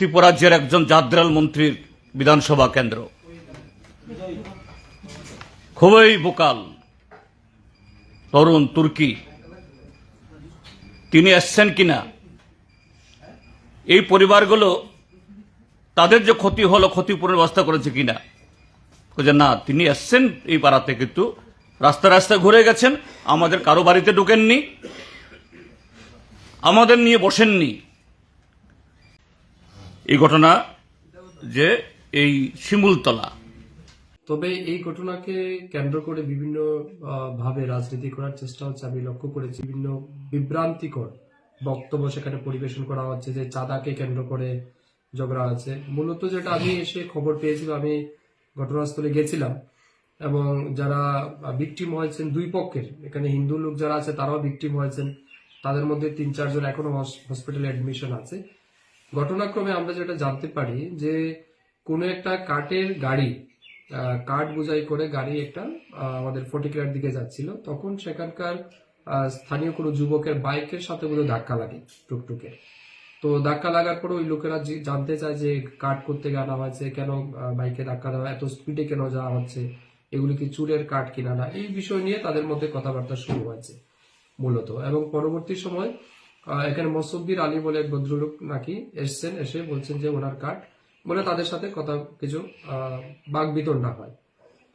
ত্রিপুরাজ্যের একজন জাদ্রাল মন্ত্রীর বিধানসভা কেন্দ্র। খুবই বোকাল তরুণ তুর্কি। তিনি এসছেন কিনা? এই পরিবারগুলো তাদের যে ক্ষতি হলো ক্ষতিপূরণ ব্যবস্থা করেছে কিনা? যে না, তিনি এসছেন এই পাড়াতে কিন্তু রাস্তা রাস্তায় ঘুরে গেছেন, আমাদের কারও বাড়িতে ঢুকেননি, আমাদের নিয়ে বসেননি। এই ঘটনা যে এই শিমুলতলা। তবে এই ঘটনাকে কেন্দ্র করে বিভিন্ন ভাবে রাজনীতি করার চেষ্টা হচ্ছে। আমি লক্ষ্য করেছি বিভিন্ন বিভ্রান্তিকর বক্তব্য সেখানে পরিবেশন করা হচ্ছে যে চাঁদাকে কেন্দ্র করে ঝগড়া আছে মূলত যেটা আমি এসে খবর পেয়েছিলাম, আমি ঘটনাস্থলে গেছিলাম এবং যারা ভিকটিম হয়েছেন দুই পক্ষের, এখানে হিন্দু লোক যারা আছে তারাও ভিকটিম হয়েছেন। তাদের মধ্যে তিন চারজন এখনও হসপিটালে অ্যাডমিশন আছে। ঘটনাক্রমে আমরা যেটা জানতে পারি যে কোনো একটা কাঠের গাড়ি কাঠ বোঝাই করে গাড়ি একটা আমাদের ফটিকরার দিকে যাচ্ছিল। তখন সেখানকার স্থানীয় কোনো যুবকের বাইকের সাথে বোধহয় ধাক্কা লাগে টুকটুকে। তো ধাক্কা লাগার পরে ওই লোকেরা জানতে চায় যে কাঠ করতে আনা হয়েছে, কেন বাইকে ধাক্কা দেওয়া, এত স্পিডে কেন যাওয়া হচ্ছে, এগুলি কি চুরের কাঠ কিনা না, এই বিষয় নিয়ে তাদের মধ্যে কথাবার্তা শুরু হয়েছে মূলত। এবং পরবর্তী সময় এখানে মসব্বির আলী বলে এক ভদ্রলোক নাকি এসছেন, এসে বলছেন যে ওনার কাঠ, বলে তাদের সাথে কথা কিছু বাঘ বিতণ্ডা হয়।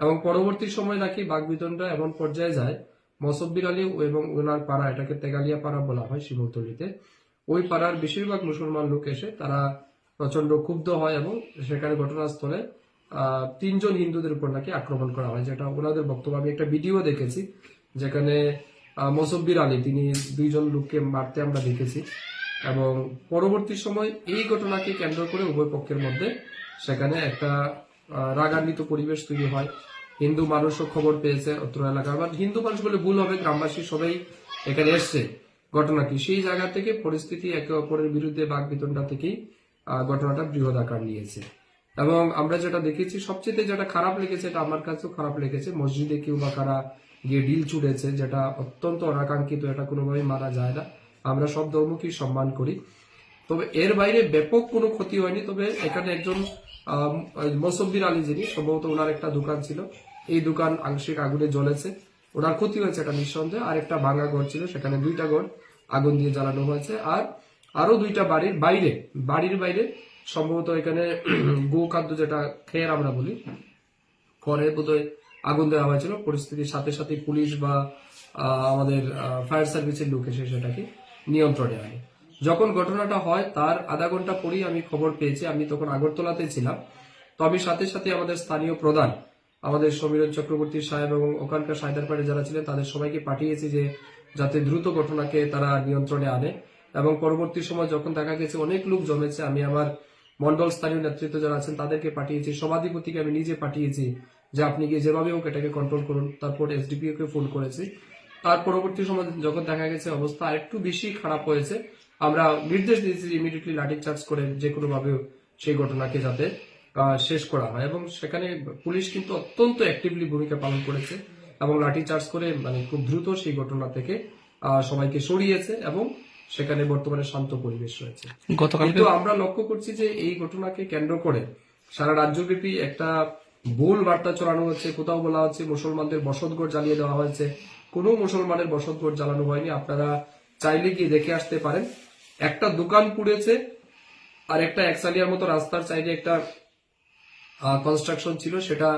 এবং পরবর্তী সময় নাকি বাঘ বিতণ্ডা এমন পর্যায়ে যায়, মসব্বির আলী এবং ওনার পাড়া, এটাকে তেগালিয়া পাড়া বলা হয় শিমুলতলিতে, ওই পাড়ার বেশিরভাগ মুসলমান লোক এসে তারা প্রচণ্ড ক্ষুব্ধ হয় এবং সেখানে ঘটনাস্থলে তিনজন হিন্দুদের উপর নাকি আক্রমণ করা হয়, যেটা ওনাদের বক্তব্য। আমি একটা ভিডিও দেখেছি, যেখানে মসব্বির আলী তিনি দুইজন লোককে মারতে আমরা দেখেছি। এবং পরবর্তী সময় এই ঘটনাকে কেন্দ্র করে উভয় পক্ষের মধ্যে সেখানে একটা রাগান্বিত পরিবেশ তৈরি হয়। হিন্দু মানুষও খবর পেয়েছে অত্র এলাকার বা হিন্দু মানুষ বলে ভুল হবে, গ্রামবাসী সবাই এখানে এসছে ঘটনাটি। সেই জায়গা থেকে পরিস্থিতি একে অপরের বিরুদ্ধে বাঘ বিতণ্ডা থেকেই ঘটনাটা বৃহৎ আকার নিয়েছে। এবং আমরা যেটা দেখেছি, সবচেয়ে যেটা খারাপ লেগেছে, এটা আমার কাছেও খারাপ লেগেছে, মসজিদে কেউ বা কারা গিয়ে ডিল চুড়েছে, যেটা অত্যন্ত অনাকাঙ্ক্ষিত, এটা কোনোভাবেই মানা যায় না। আমরা সব ধর্মকেই সম্মান করি। তবে এর বাইরে ব্যাপক কোনো ক্ষতি হয়নি। তবে এখানে একজন মসব্বির আলী যিনি, সম্ভবত ওনার একটা দোকান ছিল। এই দোকান আংশিক আগুনে জ্বলেছে। ওনার ক্ষতি হয়েছে এটা নিঃসন্দেহে। আর একটা ভাঙা ঘর ছিল, সেখানে দুইটা ঘর আগুন দিয়ে জ্বালানো হয়েছে। আর আরও দুইটা বাড়ির বাইরে বাড়ির বাইরে সম্ভবত এখানে গো খাদ্য যেটা খেয়ের আমরা বলি করে বোধহয় আগুন দেওয়া হয়েছিল। পরিস্থিতির সাথে সাথে পুলিশ বা আমাদের ফায়ার সার্ভিসের লোক এসে সেটাকে নিয়ন্ত্রণে আনে। যখন ঘটনাটা হয়, তার আধা ঘণ্টা পরেই আমি খবর পেয়েছি। আমি তখন আগরতলাতে ছিলাম। তো আমি সাথে সাথে আমাদের স্থানীয় প্রধান, আমাদের সমীরণ চক্রবর্তী সাহেব এবং ওখানকার সাইদারপাড়ে যারা ছিলেন, তাদের সবাইকে পাঠিয়েছি যে, যাতে দ্রুত ঘটনাকে তারা নিয়ন্ত্রণে আনে। এবং পরবর্তী সময় যখন দেখা গেছে, অনেক লোক জমেছে। আমি আমার মন্ডল স্থানীয় নেতৃত্ব যারা আছেন, তাদেরকে পাঠিয়েছি। সভাধিপতিকে আমি নিজে পাঠিয়েছি। যে আপনি গিয়ে যেভাবে হোক এটাকে কন্ট্রোল করুন। তারপর এসডিপিও কে ফোন করেছি। তার পরবর্তী সময় যখন দেখা গেছে অবস্থা আরেকটু বেশি খারাপ হয়েছে আমরা নির্দেশ দিয়েছি ইমিডিয়েটলি লাঠি চার্জ করে যে কোনো ভাবে সেই ঘটনাকে যাতে শেষ করা হয়। এবং সেখানে পুলিশ কিন্তু অত্যন্ত অ্যাক্টিভলি ভূমিকা পালন করেছে এবং লাঠি চার্জ করে মানে খুব দ্রুত সেই ঘটনা থেকে আহ, সবাইকে সরিয়েছে এবং সেখানে বর্তমানে শান্ত পরিবেশ রয়েছে। কিন্তু আমরা লক্ষ্য করছি যে এই ঘটনাকে কেন্দ্র করে সারা রাজ্যব্যাপী একটা ভুল বার্তা ছড়ানো হচ্ছে, কোথাও বলা হচ্ছে মুসলমানদের বসতঘর জ্বালিয়ে দেওয়া হয়েছে। কোনো মুসলমানের বসতঘর জ্বালানো হয়নি। আপনারা চাইলে গিয়ে দেখে আসতে পারেন। একটা দোকান পুড়েছে আর একটা একসালিয়ার মতো রাস্তার সাইডে একটা কনস্ট্রাকশন ছিল। সেটা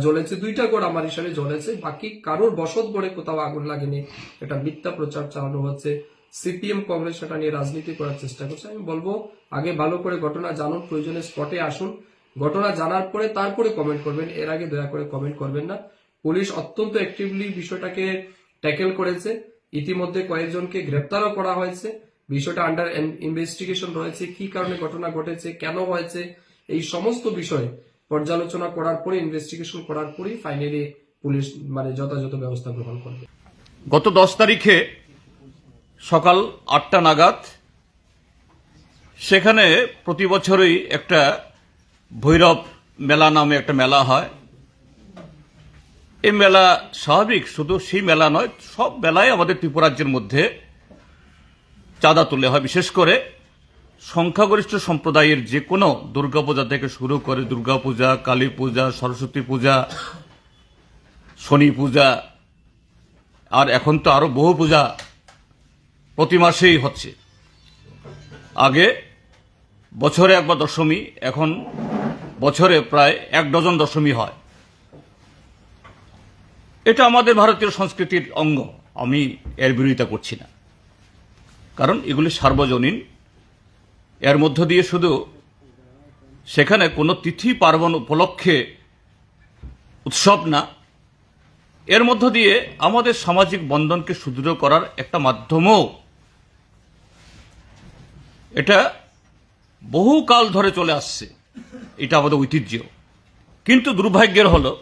জ্বলেছে। দুইটা গড় আমার হিসাবে জ্বলেছে। বাকি কারোর বসত গড়ে কোথাও আগুন লাগেনি। এটা মিথ্যা প্রচার চালানো হচ্ছে। সিপিএম কংগ্রেস সেটা নিয়ে রাজনীতি করার চেষ্টা করছে। আমি বলব, আগে ভালো করে ঘটনা জানুন, প্রয়োজনে স্পটে আসুন। ঘটনা জানার পরে তারপরে কমেন্ট করবেন। এর আগে দয়া করে কমেন্ট করবেন না। পুলিশ অত্যন্ত অ্যাক্টিভলি বিষয়টাকে ট্যাকেল করেছে। ইতিমধ্যে কয়েকজনকে গ্রেপ্তারও করা হয়েছে। বিষয়টা আন্ডার ইনভেস্টিগেশন রয়েছে। কি কারণে ঘটনা ঘটেছে? কেন হয়েছে? এই সমস্ত বিষয় পর্যালোচনা করার পরে ইনভেস্টিগেশন করার পরেই ফাইনালি পুলিশ মানে যথাযথ ব্যবস্থা গ্রহণ করবে। গত দশ তারিখে সকাল আটটা নাগাদ সেখানে প্রতি বছরই একটা ভৈরব মেলা নামে একটা মেলা হয়। এই মেলা স্বাভাবিক, শুধু সেই মেলা নয়, সব মেলায় আমাদের ত্রিপুরাজ্যের মধ্যে চাঁদা তুলে হয়। বিশেষ করে সংখ্যাগরিষ্ঠ সম্প্রদায়ের যে কোনো দুর্গাপূজা থেকে শুরু করে দুর্গাপূজা, কালী পূজা, সরস্বতী পূজা, শনি পূজা, আর এখন তো আরও বহু পূজা প্রতি মাসেই হচ্ছে। আগে বছরে একবার দশমী, এখন বছরে প্রায় এক ডজন দশমী হয়। এটা আমাদের ভারতীয় সংস্কৃতির অঙ্গ। আমি এর বিরোধিতা করছি না। কারণ এগুলি সার্বজনীন। এর মধ্য দিয়ে শুধু সেখানে কোনো তিথি পার্বণ উপলক্ষে উৎসব না, এর মধ্য দিয়ে আমাদের সামাজিক বন্ধনকে সুদৃঢ় করার একটা মাধ্যমও। এটা বহুকাল ধরে চলে আসছে। এটা আমাদের ঐতিহ্য। কিন্তু দুর্ভাগ্যের হলো,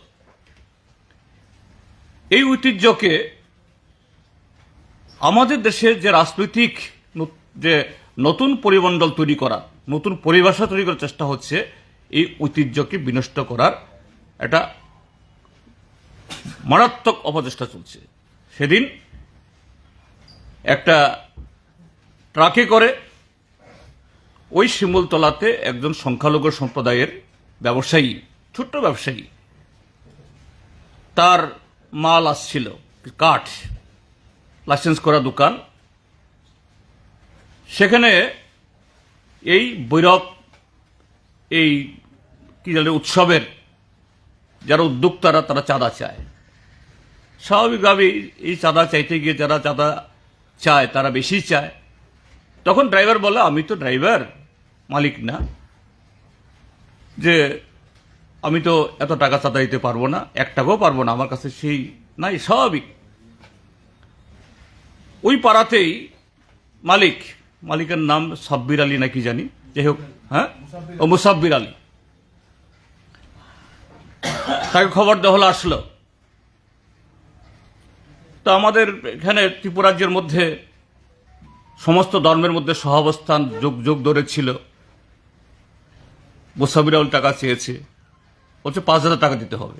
এই ঐতিহ্যকে আমাদের দেশের যে রাজনৈতিক যে নতুন পরিমণ্ডল তৈরি করা, নতুন পরিভাষা তৈরি করার চেষ্টা হচ্ছে, এই ঐতিহ্যকে বিনষ্ট করার একটা মারাত্মক অপচেষ্টা চলছে। সেদিন একটা ট্রাকে করে ওই শিমুলতলাতে একজন সংখ্যালঘু সম্প্রদায়ের ব্যবসায়ী, ছোট্ট ব্যবসায়ী, তার মাল আসছিল, কাঠ, লাইসেন্স করা দোকান। সেখানে এই বৈরব এই কি জানে উৎসবের যারা উদ্যোক্তারা, তারা চাঁদা চায়। স্বাভাবিকভাবেই এই চাঁদা চাইতে গিয়ে যারা চাঁদা চায়, তারা বেশি চায়। তখন ড্রাইভার বলে, আমি তো ড্রাইভার মালিক না, যে আমি তো এত টাকা চাঁদা দিতে পারব না, এক টাকাও পারব না, আমার কাছে সেই নাই, স্বাভাবিক। ওই পাড়াতেই মালিক, মালিকের নাম সাব্বির আলী নাকি জানি, যাই হোক হ্যাঁ? ও মুসাব্বির আলী। তাকে খবর দেওয়া হলো আসলো। তো আমাদের এখানে ত্রিপুরাজ্যের মধ্যে সমস্ত ধর্মের মধ্যে সহাবস্থান যোগ যোগ ধরে ছিল। মুসাবির আলী টাকা চেয়েছে। বলছে পাঁচ হাজার টাকা দিতে হবে।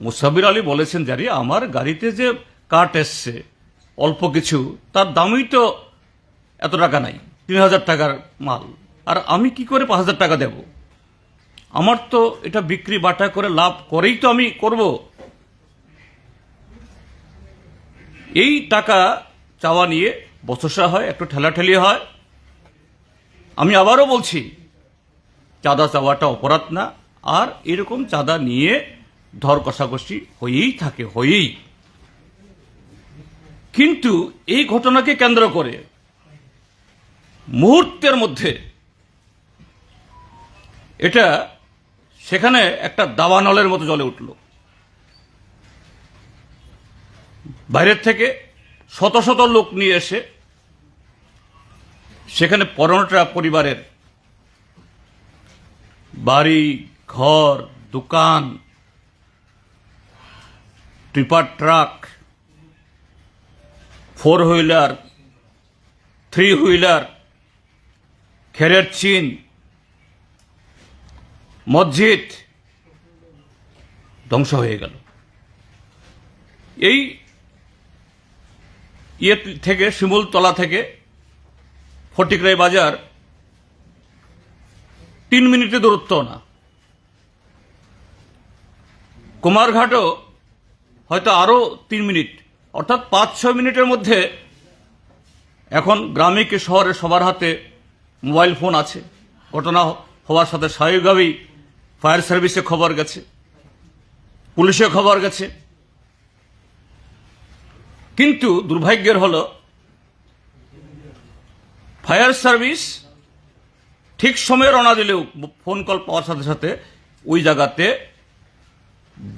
মুসাবির আলী বলেছেন, জারি, আমার গাড়িতে যে কাঠ এসছে, অল্প কিছু, তার দামই তো এত টাকা নাই, তিন হাজার টাকার মাল। আর আমি কি করে পাঁচ হাজার টাকা দেব? আমার তো এটা বিক্রি বাটা করে লাভ করেই তো আমি করব। এই টাকা চাওয়া নিয়ে বচসা হয়, একটু ঠেলাঠেলি হয়। আমি আবারও বলছি চাঁদা চাওয়াটা অপরাধ না, আর এরকম চাঁদা নিয়ে ধর কষাকষি হয়েই থাকে, হয়েই। কিন্তু এই ঘটনাকে কেন্দ্র করে মুহূর্তের মধ্যে এটা সেখানে একটা দাবানলের মতো জলে উঠল। বাইরের থেকে শত শত লোক নিয়ে এসে সেখানে পনেরোটা পরিবারের বাড়ি, ঘর, দোকান, tipper truck, four wheeler, three wheeler, খেরের চিন, মসজিদ ধ্বংস হয়ে গেল। এই ইয়ে থেকে, শিমুলতলা থেকে, ফটিকরাই বাজার তিন মিনিটে দূরত্ব না। কুমারঘাটও হয়তো আরও তিন মিনিট, অর্থাৎ পাঁচ, ছয় মিনিটের মধ্যে এখন গ্রামে কি শহরে সবার হাতে মোবাইল ফোন আছে? ঘটনা হওয়ার সাথে স্বাভাবিকভাবেই ফায়ার সার্ভিসে খবর গেছে পুলিশে খবর গেছে। কিন্তু দুর্ভাগ্যের হলো, ফায়ার সার্ভিস ঠিক সময়ে রওনা দিলেও ফোন কল পাওয়ার সাথে সাথে ওই জায়গাতে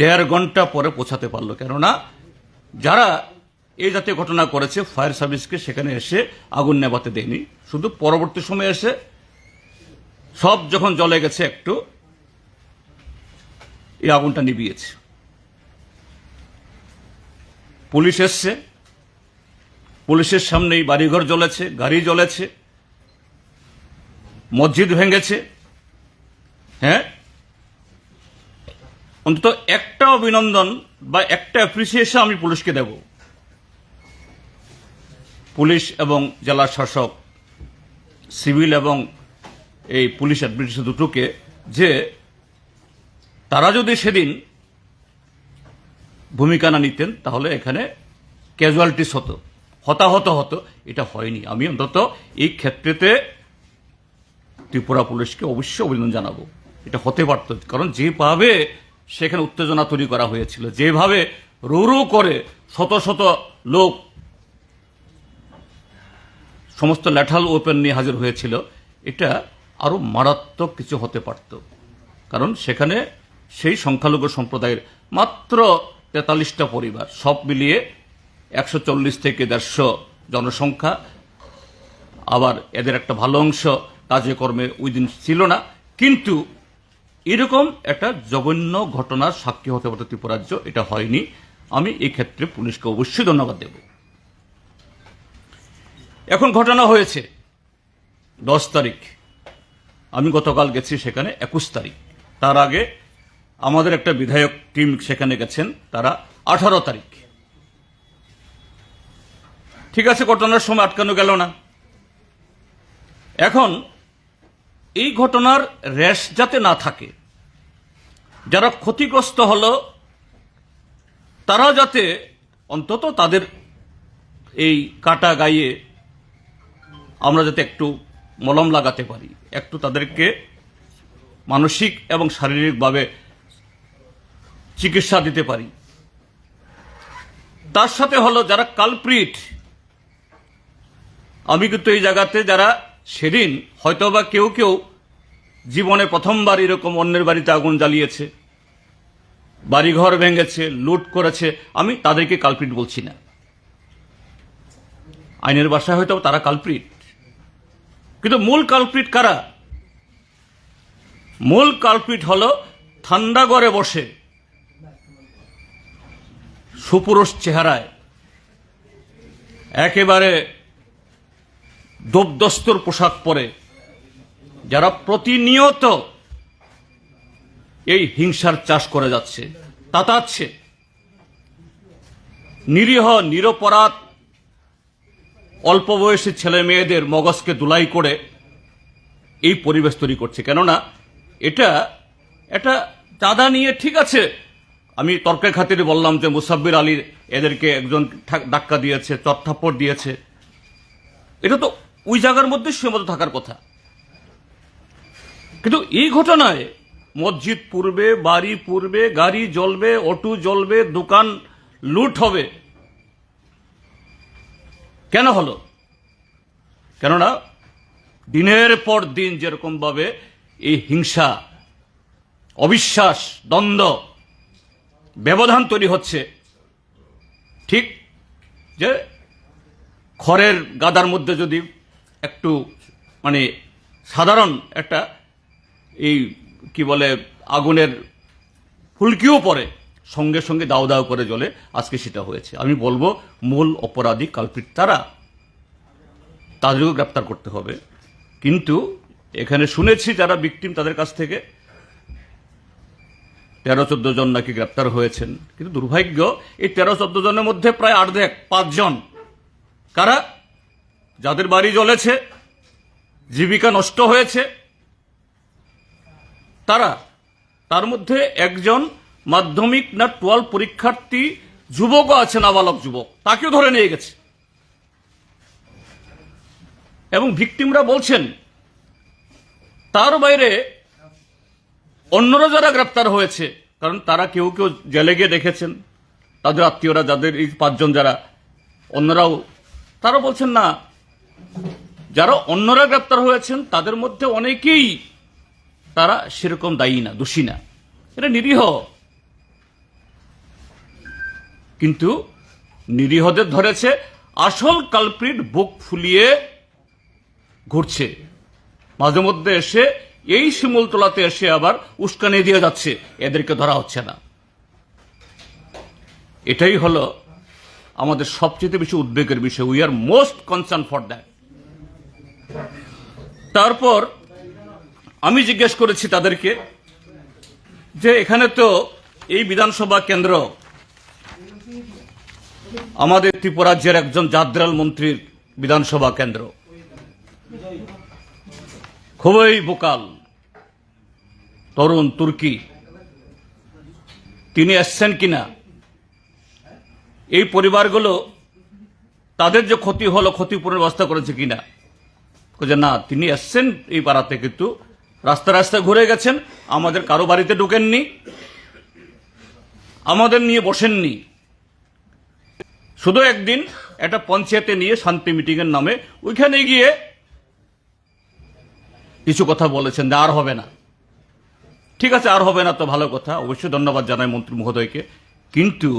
দেড় ঘণ্টা পরে পৌঁছাতে পারল। কেননা যারা এই জাতীয় ঘটনা করেছে, ফায়ার সার্ভিসকে সেখানে এসে আগুন নেভাতে দেয়নি। শুধু পরবর্তী সময়ে এসে সব যখন জলে গেছে একটু, এই আগুনটা নিভিয়েছে। পুলিশ এসছে। পুলিশের সামনেই বাড়িঘর জ্বলেছে, গাড়ি জ্বলেছে। মসজিদ ভেঙেছে। হ্যাঁ? অন্তত একটা অভিনন্দন বা একটা অ্যাপ্রিসিয়েশন আমি পুলিশকে দেব। পুলিশ এবং জেলা শাসক, সিভিল এবং এই পুলিশ অ্যাডমিনিস্ট্রেশন দুটোকে যে তারা যদি সেদিন ভূমিকা না নিতেন, তাহলে এখানে ক্যাজুয়ালিটিস হতো, হতাহত হতো। এটা হয়নি। আমি অন্তত এই ক্ষেত্রেতে ত্রিপুরা পুলিশকে অবশ্যই অভিনন্দন জানাব। এটা হতে পারত, কারণ যেভাবে সেখানে উত্তেজনা তৈরি করা হয়েছিল, যেভাবে রু রু করে শত শত লোক সমস্ত ল্যাঠাল ওপেন নিয়ে হাজির হয়েছিল, এটা আরও মারাত্মক কিছু হতে পারত। কারণ সেখানে সেই সংখ্যালঘু সম্প্রদায়ের মাত্র তেতাল্লিশটা পরিবার, সব মিলিয়ে একশো চল্লিশ থেকে দেড়শো জনসংখ্যা। আবার এদের একটা ভালো অংশ কাজে কর্মে ওই দিন ছিল না। কিন্তু এরকম একটা জঘন্য ঘটনার সাক্ষী হতে পারত ত্রিপুরাজ্য এটা হয়নি। আমি এই ক্ষেত্রে পুলিশকে অবশ্যই ধন্যবাদ দেব। এখন ঘটনা হয়েছে দশ তারিখ। আমি গতকাল গেছি সেখানে একুশ তারিখ। তার আগে আমাদের একটা বিধায়ক টিম সেখানে গেছেন, তারা আঠারো তারিখ। ঠিক আছে, ঘটনার সময় আটকানো গেল না। এখন এই ঘটনার রেশ যাতে না থাকে, যারা ক্ষতিগ্রস্ত হল, তারা যাতে অন্তত তাদের এই কাটা গায়ে আমরা যাতে একটু মলম লাগাতে পারি, একটু তাদেরকে মানসিক এবং শারীরিকভাবে চিকিৎসা দিতে পারি। তার সাথে হলো যারা কালপ্রিট, আমি কিন্তু এই জায়গাতে যারা সেদিন হয়তোবা কেউ কেউ জীবনে প্রথমবার এরকম অন্যের বাড়িতে আগুন জ্বালিয়েছে, বাড়িঘর ভেঙেছে, লুট করেছে, আমি তাদেরকে কালপ্রিট বলছি না। আইনের বাসায় হয়তো তারা কালপ্রিট কিন্তু মূল কালপ্রিট কারা? মূল কালপ্রিট হল ঠান্ডা ঘরে বসে সুপুরুষ চেহারায় একেবারে দোবদস্তর পোশাক পরে। যারা প্রতিনিয়ত এই হিংসার চাষ করে যাচ্ছে, তাতাচ্ছে। নিরীহ, নিরপরাধ অল্প বয়সী ছেলে মেয়েদের মগজকে দুলাই করে এই পরিবেশ তৈরি করছে। কেননা এটা এটা চাঁদা নিয়ে ঠিক আছে। আমি তর্কের খাতিরে বললাম যে মুসাব্বির আলী এদেরকে একজন ধাক্কা দিয়েছে চটথাপ্পড় দিয়েছে। এটা তো ওই জায়গার মধ্যে সীমাবদ্ধ থাকার কথা। কিন্তু এই ঘটনায় মসজিদ পূর্বে বাড়ি পূর্বে গাড়ি জ্বলবে, অটো জ্বলবে, দোকান লুট হবে। কেন হলো? কেননা দিনের পর দিন যেরকম ভাবে এই হিংসা, অবিশ্বাস, দ্বন্দ্ব, ব্যবধান তৈরি হচ্ছে, ঠিক যে খড়ের গাদার মধ্যে যদি একটু মানে সাধারণ একটা, এই, কি বলে, আগুনের ফুলকিও পরে সঙ্গে সঙ্গে দাও দাও করে জ্বলে, আজকে সেটা হয়েছে। আমি বলব, মূল অপরাধী কালপিট তারা। তাদেরকেও গ্রেপ্তার করতে হবে। কিন্তু, এখানে শুনেছি যারা বিক্টিম তাদের কাছ থেকে তেরো চোদ্দ জন নাকি গ্রেপ্তার হয়েছেন। কিন্তু দুর্ভাগ্য, এই তেরো চোদ্দ জনের মধ্যে প্রায় অর্ধেক, পাঁচজন। কারা? যাদের বাড়ি জ্বলেছে, জীবিকা নষ্ট হয়েছে, তারা তার মধ্যে একজন মাধ্যমিক না টুয়েলভ পরীক্ষার্থী যুবকও আছে, নাবালক যুবক। তাকেও ধরে নিয়ে গেছে। এবং ভিকটিমরা বলছেন, তার বাইরে অন্যরা যারা গ্রেপ্তার হয়েছে, কারণ তারা কেউ কেউ জেলে গিয়ে দেখেছেন, তাদের আত্মীয়রা, যাদের এই পাঁচজন যারা, অন্যরাও, তারা বলছেন, না যারা অন্যরা গ্রেপ্তার হয়েছেন, তাদের মধ্যে অনেকেই তারা সেরকম দায়ী না, দোষী না। এটা নিরীহ। কিন্তু নিরীহদের ধরেছে, আসল কালপ্রিট বুক ফুলিয়ে ঘুরছে। মাঝে মধ্যে এসে এই শিমুলতলাতে এসে আবার উস্কানি দিয়ে যাচ্ছে, এদেরকে ধরা হচ্ছে না। এটাই হলো আমাদের সবচেয়ে বেশি উদ্বেগের বিষয়। We are most concern for that তারপর আমি জিজ্ঞেস করেছি তাদেরকে যে এখানে তো এই বিধানসভা কেন্দ্র আমাদের ত্রিপুরাজ্যের একজন জাদ্রাল মন্ত্রীর বিধানসভা কেন্দ্র। খুবই বোকাল। তরুণ তুর্কি। তিনি এসছেন কিনা? এই পরিবারগুলো তাদের যে ক্ষতি হলো, ক্ষতিপূরণের ব্যবস্থা করেছে কিনা? যে না, তিনি এসছেন এই পাড়াতে কিন্তু। রাস্তা রাস্তায় ঘুরে গেছেন, আমাদের কারও বাড়িতে ঢুকেননি, আমাদের নিয়ে বসেননি। শুধু একদিন একটা পঞ্চায়েতে নিয়ে শান্তি মিটিংয়ের নামে ওইখানে গিয়ে কিছু কথা বলেছেন যে আর হবে না। ঠিক আছে, আর হবে না তো ভালো কথা, অবশ্যই ধন্যবাদ জানাই মন্ত্রী মহোদয়কে। কিন্তু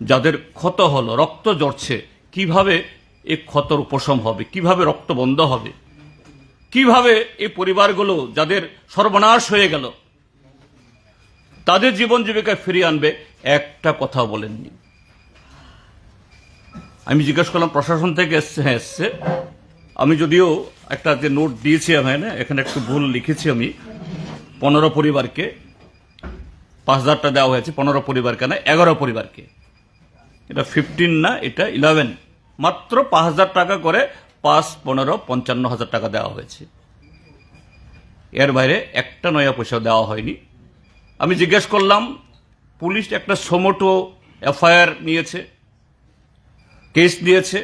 যাদের ক্ষত হলো, রক্ত জড়ছে কীভাবে এই ক্ষতর উপশম হবে? কীভাবে রক্ত বন্ধ হবে? কীভাবে এই পরিবারগুলো যাদের সর্বনাশ হয়ে গেল, তাদের জীবন জীবিকা ফিরিয়ে আনবে? একটা কথা বলেননি। আমি জিজ্ঞেস করলাম, প্রশাসন থেকে এসছে? হ্যাঁ এসছে। আমি যদিও একটা যে নোট দিয়েছি আমি না এখানে একটু ভুল লিখেছি আমি। পনেরো পরিবারকে, পাঁচ হাজারটা দেওয়া হয়েছে, পনেরো পরিবারকে না, এগারো পরিবারকে। এটা ফিফটিন না, এটা ইলেভেন মাত্র পাঁচ হাজার টাকা করে পাঁচ, পনেরো, পঞ্চান্ন হাজার টাকা দেওয়া হয়েছে। এর বাইরে একটা নয়া পয়সা দেওয়া হয়নি। আমি জিজ্ঞেস করলাম, পুলিশ একটা সোমোটো এফআইআর নিয়েছে, কেস দিয়েছে।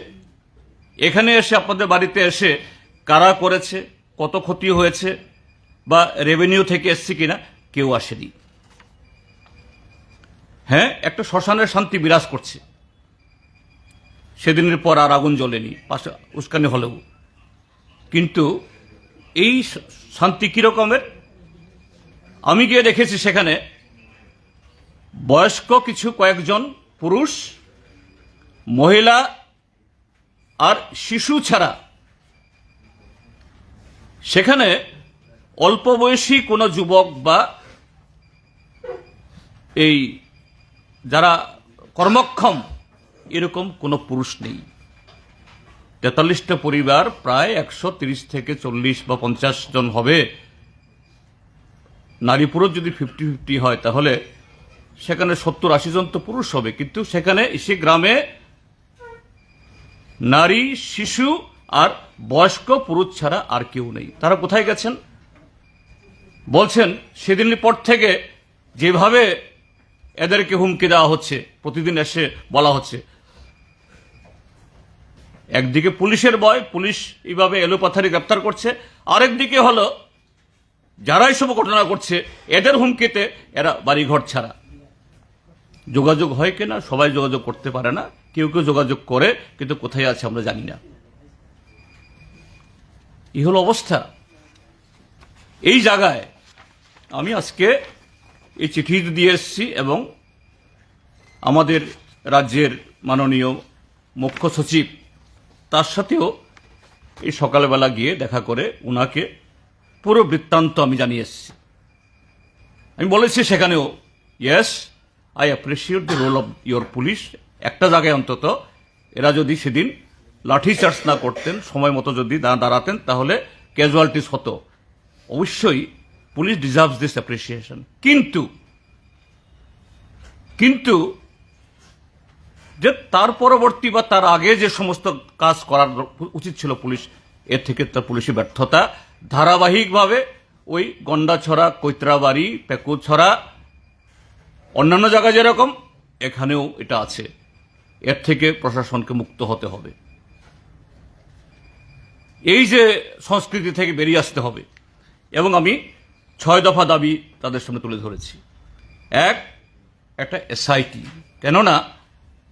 এখানে এসে আপনাদের বাড়িতে এসে কারা করেছে, কত ক্ষতি হয়েছে, বা রেভিনিউ থেকে এসছে কিনা কেউ আসেনি। হ্যাঁ একটা শ্মশানের শান্তি বিরাজ করছে। সেদিনের পর আর আগুন জ্বলেনি, পাশে উস্কানি হলেও। কিন্তু এই শান্তি কিরকমের? আমি গিয়ে দেখেছি সেখানে বয়স্ক কিছু কয়েকজন পুরুষ, মহিলা আর শিশু ছাড়া। সেখানে অল্প বয়সী কোনো যুবক বা এই যারা কর্মক্ষম এরকম কোনো পুরুষ নেই। তেতাল্লিশটা পরিবার প্রায় একশো থেকে চল্লিশ বা পঞ্চাশ জন হবে। নারী পুরুষ যদি ফিফটি ফিফটি হয়, তাহলে সেখানে সত্তর আশি জন তো পুরুষ হবে। কিন্তু সেখানে সে গ্রামে নারী, শিশু আর বয়স্ক পুরুষ ছাড়া আর কেউ নেই। তারা কোথায় গেছেন? বলছেন সেদিনের পর থেকে যেভাবে এদেরকে হুমকি দেওয়া হচ্ছে, প্রতিদিন এসে বলা হচ্ছে একদিকে পুলিশের বয় পুলিশ এইভাবে এলোপাথারি গ্রেপ্তার করছে। আরেকদিকে হলো যারা এইসব ঘটনা করছে, এদের হুমকিতে এরা বাড়িঘর ছাড়া। যোগাযোগ হয় কিনা, সবাই যোগাযোগ করতে পারে না। কেউ কেউ যোগাযোগ করে, কিন্তু কোথায় আছে আমরা জানি না। এই হলো অবস্থা। এই জায়গায় আমি আজকে এই চিঠি দিয়ে এসেছি এবং আমাদের রাজ্যের মাননীয় মুখ্য সচিব তার সাথেও এই সকালবেলা গিয়ে দেখা করে ওনাকে পুরো বৃত্তান্ত আমি জানিয়ে এসেছি। আমি বলেছি সেখানেও yes I appreciate the role of your police একটা জায়গায় অন্তত এরা যদি সেদিন লাঠি চার্জ না করতেন, সময় মতো যদি না দাঁড়াতেন, তাহলে ক্যাজুয়ালিটিস হতো। অবশ্যই পুলিশ ডিজার্ভস দিস অ্যাপ্রিসিয়েশন কিন্তু কিন্তু যে তার পরবর্তী বা তার আগে যে সমস্ত কাজ করার উচিত ছিল পুলিশ, এর থেকে তার পুলিশি ব্যর্থতা, ধারাবাহিকভাবে ওই গন্ডাছড়া, কৈত্রাবাড়ি, পেকুছড়া, অন্যান্য জায়গায় যেরকম, এখানেও এটা আছে। এর থেকে প্রশাসনকে মুক্ত হতে হবে। এই যে সংস্কৃতি থেকে বেরিয়ে আসতে হবে, এবং আমি ছয় দফা দাবি তাদের সামনে তুলে ধরেছি। এক, একটা এসআইটি কেননা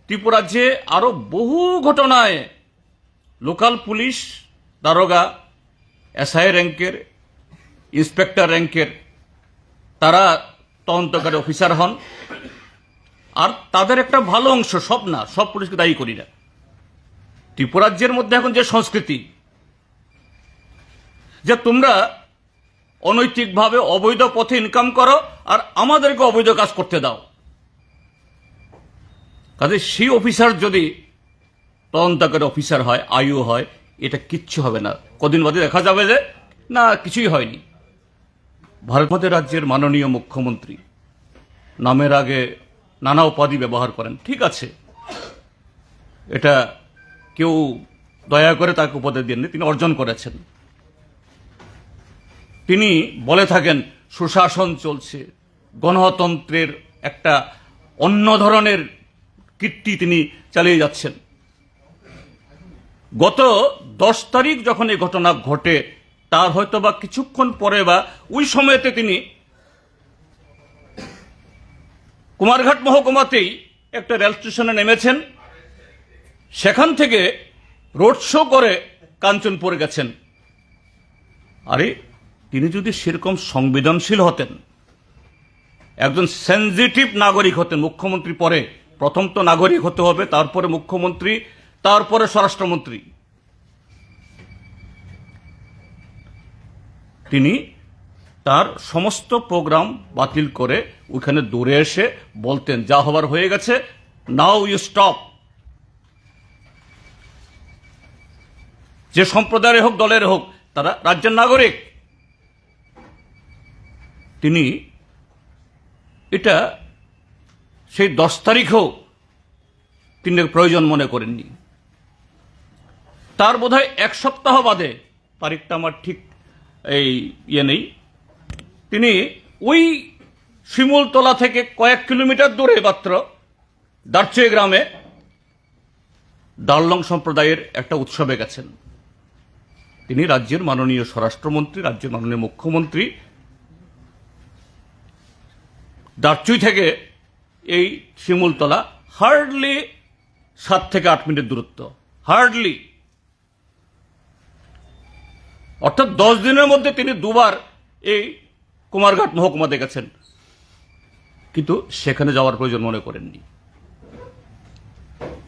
ত্রিপুরাজ্যে আরও বহু ঘটনায় লোকাল পুলিশ দারোগা, এসআই র্যাঙ্কের, ইন্সপেক্টর র্যাঙ্কের তারা তদন্তকারী অফিসার হন। আর তাদের একটা ভালো অংশ, সব না, সব পুলিশকে দায়ী করি না। ত্রিপুরাজ্যের মধ্যে এখন যে সংস্কৃতি, যে তোমরা অনৈতিকভাবে অবৈধ পথে ইনকাম করো আর আমাদেরকে অবৈধ কাজ করতে দাও। কাজে সেই অফিসার যদি তদন্তকারী অফিসার হয় আয়ু হয়, এটা কিচ্ছু হবে না। কদিন বাদে দেখা যাবে যে, না, কিছুই হয়নি। ভারত আমাদের রাজ্যের মাননীয় মুখ্যমন্ত্রী নামের আগে নানা উপাধি ব্যবহার করেন। ঠিক আছে। এটা কেউ দয়া করে তাকে উপাধি দেননি, তিনি অর্জন করেছেন। তিনি বলে থাকেন, সুশাসন চলছে। গণতন্ত্রের একটা অন্য ধরনের কীর্তি তিনি চালিয়ে যাচ্ছেন। গত দশ তারিখ যখন এই ঘটনা ঘটে, তার হয়তো বা কিছুক্ষণ পরে বা ওই সময়তে তিনি কুমারঘাট মহকুমাতেই একটা রেল স্টেশনে নেমেছেন। সেখান থেকে রোড শো করে কাঞ্চনপুরে গেছেন। আরে, তিনি যদি সেরকম সংবেদনশীল হতেন, একজন সেনজিটিভ নাগরিক হতেন, মুখ্যমন্ত্রী পরে প্রথম তো নাগরিক হতে হবে, তারপরে মুখ্যমন্ত্রী, তারপরে স্বরাষ্ট্রমন্ত্রী। তিনি তার সমস্ত প্রোগ্রাম বাতিল করে ওইখানে দূরে এসে বলতেন, যা হবার হয়ে গেছে, নাও ইউ স্টপ। যে সম্প্রদায়ের হোক, দলের হোক, তারা রাজ্যের নাগরিক। তিনি এটা সেই দশ তারিখেও তিনি প্রয়োজন মনে করেননি। তার বোধহয় এক সপ্তাহ বাদে, তারিখটা আমার ঠিক এই ইয়ে নেই, তিনি ওই শিমুলতলা থেকে কয়েক কিলোমিটার দূরে মাত্র দার্চে গ্রামে দার্লং সম্প্রদায়ের একটা উৎসবে গেছেন। তিনি রাজ্যের মাননীয় স্বরাষ্ট্রমন্ত্রী, রাজ্যের মাননীয় মুখ্যমন্ত্রী। দার্চুই থেকে এই শিমুলতলা হার্ডলি সাত থেকে আট মিনিট দূরত্ব। হার্ডলি। অর্থাৎ দশ দিনের মধ্যে তিনি দুবার এই কুমারঘাট মহকুমা দেখেছেন। কিন্তু সেখানে যাওয়ার প্রয়োজন মনে করেননি।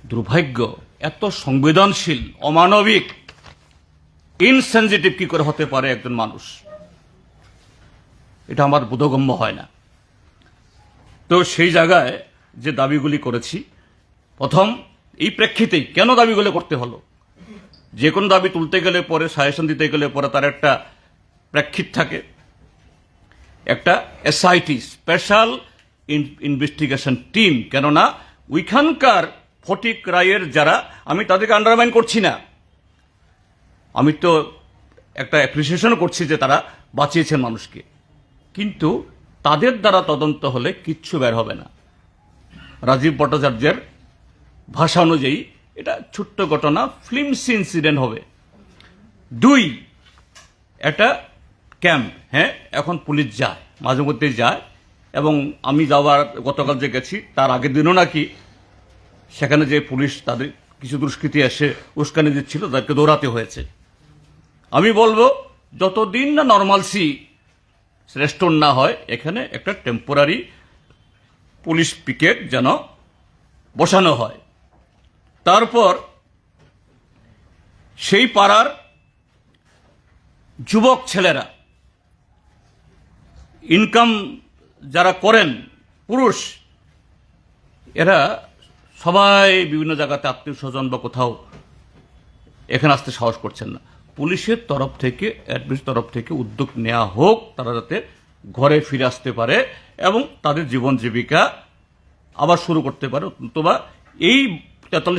দুর্ভাগ্য, এত সংবেদনশীল, অমানবিক, ইনসেনজিটিভ কি করে হতে পারে একজন মানুষ? এটা আমার বোধগম্য হয় না। তো সেই জায়গায় যে দাবিগুলি করেছি, প্রথম, এই প্রেক্ষিতেই কেন দাবিগুলো করতে হলো? যে কোনো দাবি তুলতে গেলে পরে, সাজেশন দিতে গেলে পরে তার একটা প্রেক্ষিত থাকে। একটা এসআইটি স্পেশাল ইনভেস্টিগেশন টিম কেননা ওইখানকার ফটিক রায়ের যারা, আমি তাদেরকে আন্ডারমাইন করছি না। আমি তো একটা অ্যাপ্রিসিয়েশন করছি যে তারা বাঁচিয়েছেন মানুষকে। কিন্তু তাদের দ্বারা তদন্ত হলে কিচ্ছু বের হবে না। রাজীব ভট্টাচার্যের ভাষা অনুযায়ী এটা ছোট্ট ঘটনা ফিল্মস ইনসিডেন্ট হবে। দুই, একটা ক্যাম্প হ্যাঁ এখন পুলিশ যায়, মাঝে মধ্যে যায়, এবং আমি যাওয়ার গতকাল যে গেছি, তার আগের দিনও নাকি সেখানে যে পুলিশ তাদের কিছু দুষ্কৃতী এসে উস্কানি দিচ্ছিল, তাদেরকে দৌড়াতে হয়েছে। আমি বলব, যতদিন না নর্মালসি রেস্টোর না হয়, এখানে একটা টেম্পোরারি পুলিশ পিকেট যেন বসানো হয়। তারপর সেই পাড়ার যুবক ছেলেরা ইনকাম যারা করেন, পুরুষ, এরা সবাই বিভিন্ন জায়গাতে আত্মীয় স্বজন বা কোথাও এখানে আসতে সাহস করছেন না। পুলিশের তরফ থেকে অ্যাডমিন তরফ থেকে উদ্যোগ নেওয়া হোক, তারা যাতে ঘরে ফিরে আসতে পারে এবং তাদের জীবন জীবিকা আবার শুরু করতে পারে। অথবা এই তেতাল্লিশ